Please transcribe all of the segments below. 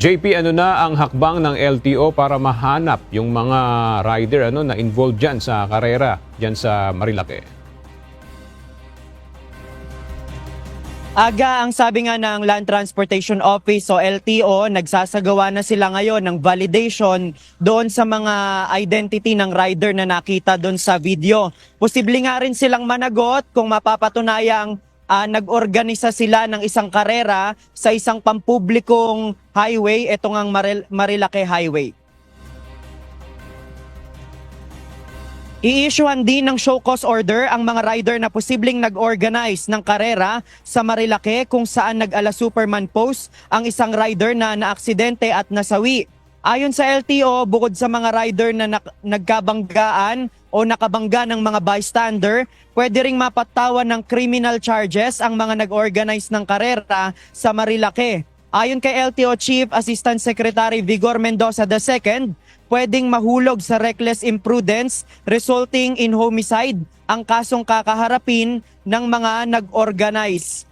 JP, ano na ang hakbang ng LTO para mahanap yung mga rider ano na involved diyan sa karera diyan sa Marilake? Aga, ang sabi nga ng Land Transportation Office o LTO, nagsasagawa na sila ngayon ng validation doon sa mga identity ng rider na nakita doon sa video. Posible nga rin silang managot kung mapapatunayang ah, nag-organisa sila ng isang karera sa isang pampublikong highway, ito ngang Maril- Marilake Highway. I-issuean din ng show cause order ang mga rider na posibleng nag-organize ng karera sa Marilake kung saan nag-ala Superman post ang isang rider na naaksidente at nasawi. Ayon sa LTO, bukod sa mga rider na nagkabanggaan o nakabangga ng mga bystander, pwede ring mapatawan ng criminal charges ang mga nag-organize ng karera sa Marilake. Ayon kay LTO Chief Assistant Secretary Vigor Mendoza II, pwedeng mahulog sa reckless imprudence resulting in homicide ang kasong kakaharapin ng mga nag-organize.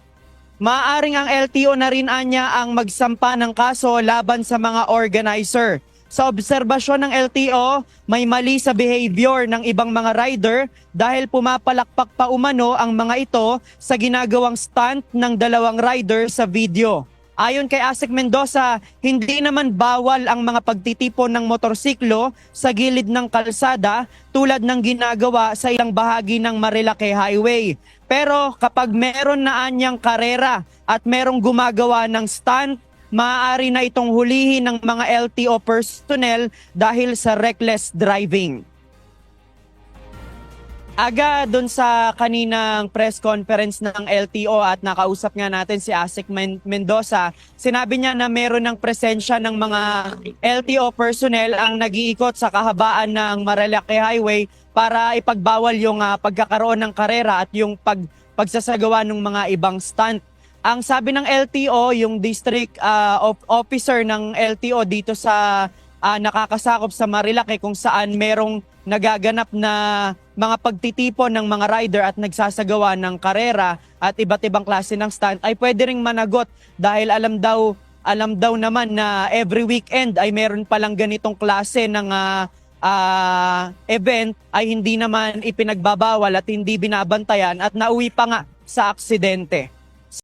Maaring ang LTO na rin anya ang magsampa ng kaso laban sa mga organizer. Sa obserbasyon ng LTO, may mali sa behavior ng ibang mga rider dahil pumapalakpak pa umano ang mga ito sa ginagawang stunt ng dalawang rider sa video. Ayon kay Asik Mendoza, hindi naman bawal ang mga pagtitipon ng motorsiklo sa gilid ng kalsada tulad ng ginagawa sa ilang bahagi ng Marilake Highway. Pero kapag meron na anyang karera at merong gumagawa ng stunt, maaari na itong hulihin ng mga LTO personnel dahil sa reckless driving. Aga doon sa kaninang press conference ng LTO at nakausap nga natin si Asik Men- Mendoza, sinabi niya na meron ng presensya ng mga LTO personnel ang nag-iikot sa kahabaan ng Marilake Highway para ipagbawal yung ah, pagkakaroon ng karera at yung pag pagsasagawa ng mga ibang stunt. Ang sabi ng LTO, yung district ah, of- officer ng LTO dito sa ah, nakakasakop sa Marilake kung saan merong nagaganap na mga pagtitipon ng mga rider at nagsasagawa ng karera at iba't ibang klase ng stunt ay pwede ring managot dahil alam daw alam daw naman na every weekend ay meron palang ganitong klase ng ah, ah, event ay hindi naman ipinagbabawal at hindi binabantayan at nauwi pa nga sa aksidente.